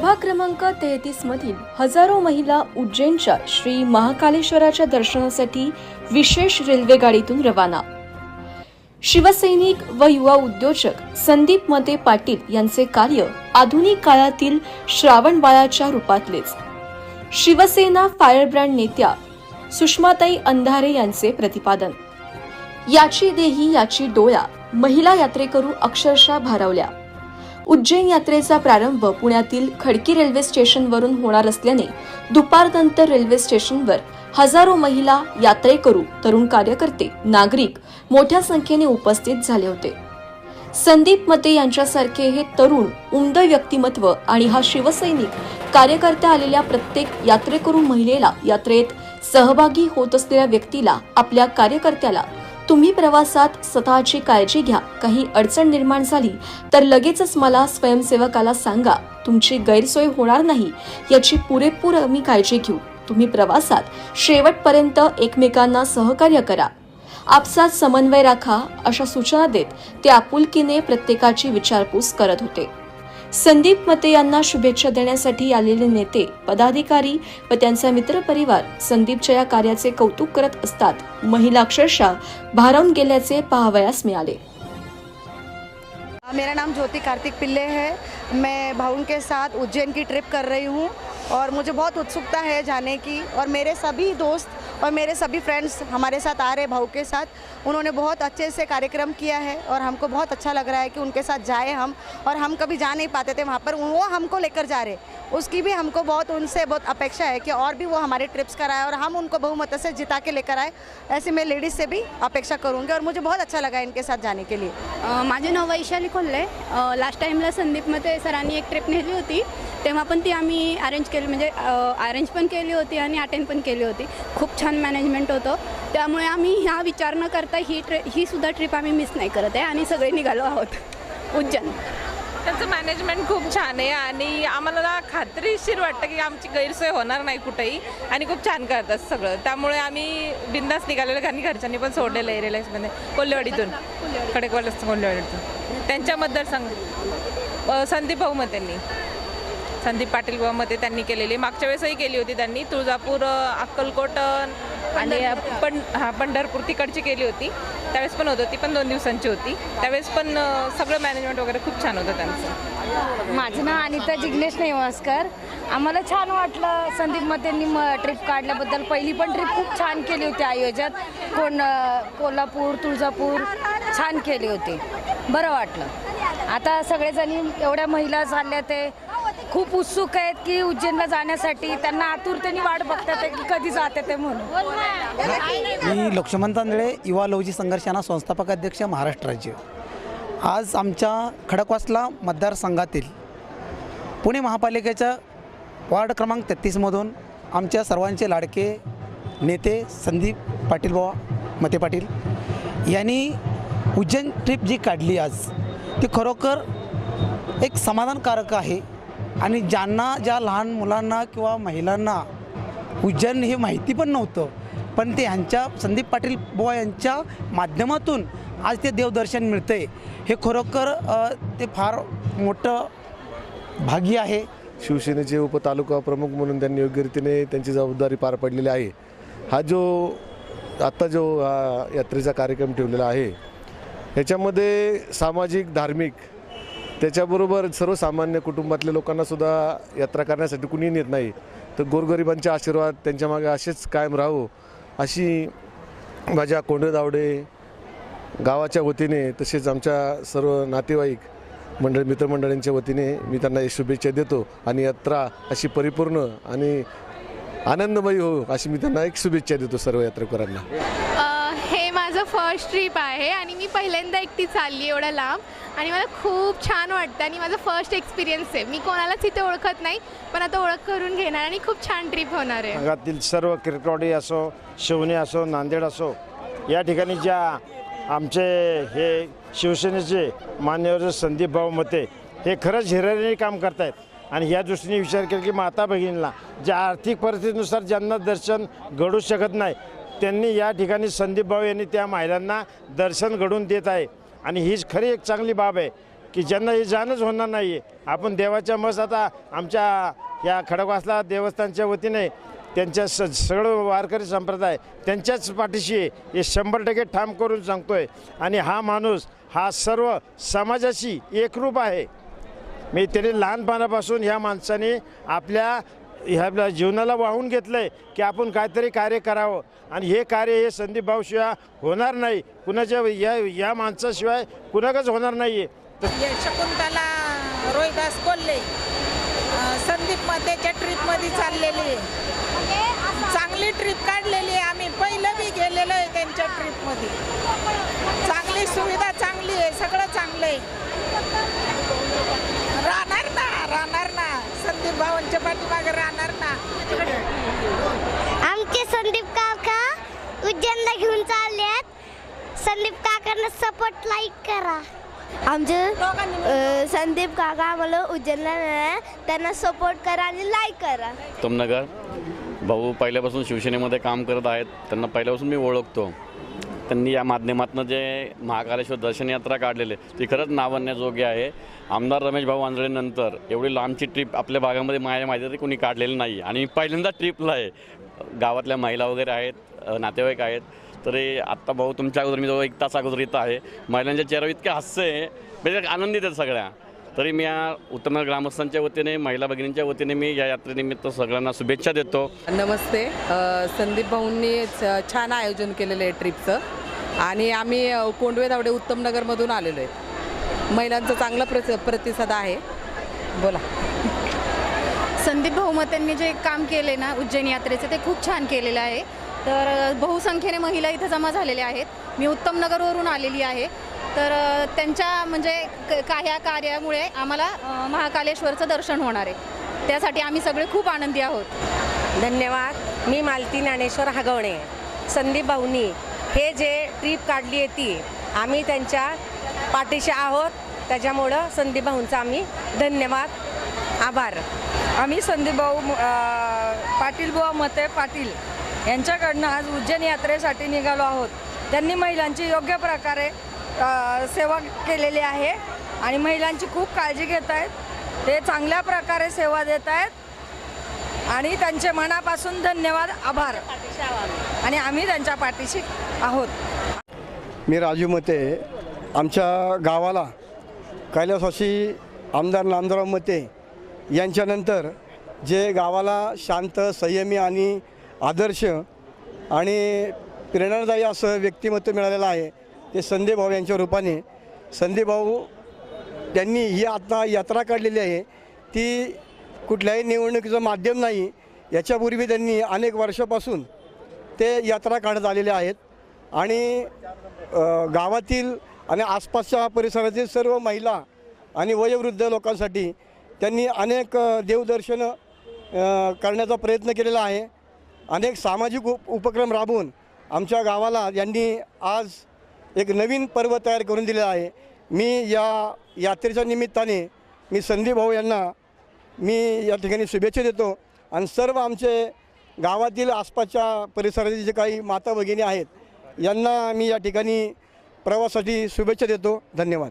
प्रभाग क्रमांक तेहतीस मधील हजारो महिला उज्जैनच्या श्री महाकालेश्वराच्या दर्शनासाठी विशेष रेल्वे गाडीतून रवाना. शिवसैनिक व युवा उद्योजक संदीप मते पाटील यांचे कार्य आधुनिक काळातील श्रावणबाळाच्या रूपातलेच. शिवसेना फायरब्रँड नेत्या सुषमाताई अंधारे यांचे प्रतिपादन. याची देही याची डोळ्या महिला यात्रेकरू अक्षरशः भारावल्या. उज्जैन यात्रेचा प्रारंभ पुण्यातील खडकी रेल्वे स्टेशनवरून होणार असल्याने दुपारनंतर रेल्वे स्टेशनवर हजारो महिला यात्रेकरू तरुण कार्यकर्ते नागरिक मोठ्या संख्येने उपस्थित झाले होते. संदीप मते यांच्यासारखे हे तरुण उमद व्यक्तिमत्व आणि हा शिवसैनिक कार्यकर्त्या आलेल्या प्रत्येक यात्रेकरू महिलेला यात्रेत सहभागी होत असलेल्या व्यक्तीला आपल्या कार्यकर्त्याला तुम्ही प्रवासात स्वतःची काळजी घ्या. काही अडचण निर्माण झाली तर लगेचच मला स्वयंसेवकाला सांगा. तुमची गैरसोय होणार नाही याची पुरेपूर आम्ही काळजी घेऊ. तुम्ही प्रवासात शेवटपर्यंत एकमेकांना सहकार्य करा. आपसात समन्वय राखा अशा सूचना देत ते आपुलकीने प्रत्येकाची विचारपूस करत होते. संदीप मते यांना शुभेच्छा देण्यासाठी आलेले नेते पदाधिकारी व त्यांचा मित्रपरिवार संदीपच्या या कार्याचे कौतुक करत असतात. महिला अक्षरशः भारावून गेल्याचे पाहावयास मिळाले. मेरा नाम ज्योति कार्तिक पिल्ले है. मैं भाउन के साथ उज्जैन की ट्रिप कर रही हूँ और मुझे बहुत उत्सुकता है जाने की और मेरे सभी दोस्त और मेरे सभी फ्रेंड्स हमारे साथ आ रहे भाऊ के साथ। उन्होंने बहुत अच्छे से कार्यक्रम किया है और हमको बहुत अच्छा लग रहा है कि उनके साथ जाए हम और हम कभी जा नहीं पाते थे वहाँ पर। वो हमको लेकर जा रहे उसकी भी हमको बहुत उनसे बहुत अपेक्षा है कि और भी वो हमारे ट्रिप्स कराए और हम उनको बहुमत से जिता के लेकर आए। ऐसे मैं लेडीज़ से भी अपेक्षा करूँगी और मुझे बहुत अच्छा लगा इनके साथ जाने के लिए। माझे नाव वैशाली अ, लास्ट टाईमला संदीपमध्ये सरांनी एक ट्रिप नेली होती. ती आम्ही अरेंज केली म्हणजे अरेंज पण होती अटेंड पण केली होती. खूप छान मॅनेजमेंट होतं. त्यामुळे आम्ही ह्या विचार न करता ही ट्रि ही सुद्धा ट्रिप आम्ही मिस नाही करत आहे आणि सगळे निघालो आहोत. उज्जैन. त्यांचं मॅनेजमेंट खूप छान आहे आणि आम्हाला ना खात्रीशीर वाटतं की आमची गैरसोय होणार नाही कुठेही आणि खूप छान करतात सगळं. त्यामुळे आम्ही बिंदास निघालेलो आणि घरच्यांनी पण सोडलेलं आहे रिलॅक्समध्ये कोल्हेवाडीतून. खडेकवाड कोल्हेवाडीतून. त्यांच्या मतदारसंघ. अ, संदीप बहुमतेंनी संदीप पाटील बहुमते त्यांनी केलेली. मागच्या वेळेसही केली होती त्यांनी. तुळजापूर अक्कलकोट आणि पण हा पंढरपूर तिकडची केली होती. त्यावेळेस पण होतं ती पण दोन दिवसांची होती. त्यावेळेस पण सगळं मॅनेजमेंट वगैरे खूप छान होतं त्यांचं. माझं नाव अनिता जिग्नेश नेवासकर. आम्हाला छान वाटलं संदीप मतेंनी म ट्रिप काढल्याबद्दल. पहिली पण ट्रिप खूप छान केली होती आयोजक. कोण कोल्हापूर तुळजापूर छान केली होती. बरं वाटलं. आता सगळेजणी एवढ्या महिला झाल्या ते खूप उत्सुक आहेत की उज्जैनला जाण्यासाठी. त्यांना आतुरतेने वाट बघतात की कधी जाते ते म्हणून. मी लक्ष्मण तांदळे युवा लवजी संघर्षाना संस्थापक अध्यक्ष महाराष्ट्र राज्य. आज आमच्या खडकवासला मतदारसंघातील पुणे महापालिकेच्या वार्ड क्रमांक तेहतीसमधून आमच्या सर्वांचे लाडके नेते संदीप पाटील बाबा मते पाटील यांनी उज्जैन ट्रिप जी काढली आज ती खरोखर एक समाधानकारक आहे. आणि ज्यांना ज्या लहान मुलांना किंवा महिलांना उज्जैन हे माहिती पण नव्हतं पण ते ह्यांच्या संदीप पाटील बुवा यांच्या माध्यमातून आज ते देवदर्शन मिळतं आहे हे खरोखर ते फार मोठं भाग्य आहे. शिवसेनेचे उपतालुका प्रमुख म्हणून त्यांनी योग्यरीतीने त्यांची जबाबदारी पार पडलेली आहे. हा जो आत्ता जो हा यात्रेचा कार्यक्रम ठेवलेला आहे याच्यामध्ये सामाजिक धार्मिक त्याच्याबरोबर सर्वसामान्य कुटुंबातल्या लोकांनासुद्धा यात्रा करण्यासाठी कुणी नेत नाही. तर गोरगरिबांचे आशीर्वाद त्यांच्या मागे असेच कायम राहो अशी माझ्या कोंडे दावडे गावाच्या वतीने तसेच आमच्या सर्व नातेवाईक मंडळ मित्रमंडळींच्या वतीने मी त्यांना शुभेच्छा देतो आणि यात्रा अशी परिपूर्ण आणि आनंदमयी हो अशी मी त्यांना एक शुभेच्छा देतो सर्व यात्रेकरांना. हे माझं फर्स्ट ट्रिप आहे आणि मी पहिल्यांदा एकटी चालली एवढ्या लांब. आणि मला खूप छान वाटतं आणि माझा फर्स्ट एक्सपिरियन्स आहे. मी कोणालाच इथे ओळखत नाही पण आता ओळख करून घेणार आणि खूप छान ट्रिप होणार आहे. जगातील सर्व किरकवाडी असो शिवणे असो नांदेड असो या ठिकाणी ज्या आमचे हे शिवसेनेचे मान्यवर संदीप भाऊ मते हे खरंच हिरारीने काम करतायत. आणि या दृष्टीने विचार केला की माता भगिनीला ज्या आर्थिक परिस्थितीनुसार ज्यांना दर्शन घडू शकत नाही त्यांनी या ठिकाणी संदीप भाऊ यांनी त्या महिलांना दर्शन घडून देत आहे. आणि हीच खरी एक चांगली बाब आहे की ज्यांना हे जाणच होणार नाही आहे आपण देवाच्या मस आता आमच्या या खडकवासला देवस्थानच्या वतीने त्यांच्या स सगळं वारकरी संप्रदाय त्यांच्याच पाठीशी हे शंभर टक्के ठाम करून सांगतोय. आणि हा माणूस हा सर्व समाजाशी एकरूप आहे. मी तरी लहानपणापासून ह्या माणसाने आपल्या ह्या जीवनाला वाहून घेतलं आहे की आपण काहीतरी कार्य करावं. आणि हे कार्य हे संदीप भाऊशिवाय होणार नाही. कुणाच्या या या माणसाशिवाय कुणाकच होणार नाही आहे शकुंतला रोहिदास कोल्हे संदीपमध्ये त्या ट्रीपमध्ये चाललेली. आहे चांगली ट्रीप काढलेली आहे. आम्ही पहिलं बी गेलेलो आहे त्यांच्या ट्रीपमध्ये चांगली सुविधा चांगली आहे. सगळं चांगलं आहे राहणार ना राहणार ना संदीप भावांच्या पाठीमागे राहणार ना. आमचे संदीप काका उज्जैनला घेऊन चाललेत संदीप काकांना सपोर्ट लाईक करा. आमचे संदीप काका आम्हाला उज्जैनला नेणार. त्यांना सपोर्ट करा आणि लाईक करा. उत्तमनगर भाऊ पहिल्यापासून शिवसेनेमध्ये काम करत आहेत. त्यांना पहिल्यापासून मी ओळखतो. त्यांनी या माध्यमातून जे महाकालेश्वर दर्शन यात्रा काढलेली आहे, ती खरंच नावण्याजोगी आहे. आमदार रमेश भाऊ आंजळेनंतर एवढी लांबची ट्रिप आपल्या भागामध्ये माझ्या माहिती तरी कोणी काढलेली नाही. आणि पहिल्यांदा ट्रिपला आहे. गावातल्या महिला वगैरे आहेत नातेवाईक आहेत. तरी आत्ता भाऊ तुमच्या अगोदर मी जवळ एक तास अगोदर इथं आहे. महिलांच्या चेहऱ्यावर इतके हास्य आहे. म्हणजे आनंदित आहेत सगळ्या. तरी मी या उत्तम ग्रामस्थांच्या वतीने महिला भगिनींच्या वतीने मी या यात्रेनिमित्त सगळ्यांना शुभेच्छा देतो. नमस्ते. संदीप भाऊंनी छ- छान आयोजन केलेलं आहे ट्रिपचं आणि आम्ही कोंडवे दावडे उत्तमनगरमधून आलेलो आहे. महिलांचा चांगला प्रति प्रतिसाद आहे. बोला. संदीप बहुमतेंनी जे काम केले ना उज्जैन यात्रेचे ते खूप छान केलेलं आहे. तर बहुसंख्येने महिला इथं जमा झालेल्या आहेत. मी उत्तमनगरवरून आलेली आहे. तर त्यांच्या म्हणजे क- का ह्या कार्यामुळे आम्हाला महाकालेश्वरचं दर्शन होणार आहे. त्यासाठी आम्ही सगळे खूप आनंदी आहोत. धन्यवाद. मी मालती ज्ञानेश्वर हगवणे. संदीप भाऊनी हे जे ट्रीप काढली आहे ती आम्ही त्यांच्या पाठीशी आहोत. त्याच्यामुळं संदीप भाऊंचा आम्ही धन्यवाद आभार. आम्ही संदीप भाऊ पाटील बुवा मते पाटील यांच्याकडनं आज उज्जैन यात्रेसाठी निघालो आहोत. त्यांनी महिलांची योग्य प्रकारे सेवा केलेली आहे आणि महिलांची खूप काळजी घेत आहेत. ते चांगल्या प्रकारे सेवा देत आहेत आणि त्यांचे मनापासून धन्यवाद आभार. आणि आम्ही त्यांच्या पाठीशी आहोत. मी राजू मते आमच्या गावाला कैलासवासी आमदार नामदाराव मते यांच्यानंतर जे गावाला शांत संयमी आणि आदर्श आणि प्रेरणादायी असं व्यक्तिमत्व मिळालेलं आहे ते संदीप भाऊ यांच्या रूपाने. संदीप भाऊ त्यांनी ही आता यात्रा काढलेली आहे. ती कुठल्याही निवडणुकीचं माध्यम नाही. याच्यापूर्वी त्यांनी अनेक वर्षापासून ते यात्रा काढत आलेले आहेत. आणि गावातील आणि आसपासच्या परिसरातील सर्व महिला आणि वयोवृद्ध लोकांसाठी त्यांनी अनेक देवदर्शनं करण्याचा प्रयत्न केलेला आहे. अनेक सामाजिक उप उपक्रम राबवून आमच्या गावाला यांनी आज एक नवीन पर्व तयार करून दिलेलं आहे. मी या यात्रेच्या निमित्ताने मी संदीप भाऊ यांना मी या ठिकाणी शुभेच्छा देतो. आणि सर्व आमचे गावातील आसपासच्या परिसरातील जे काही माता भगिनी आहेत यांना मी या ठिकाणी प्रवासासाठी शुभेच्छा देतो. धन्यवाद.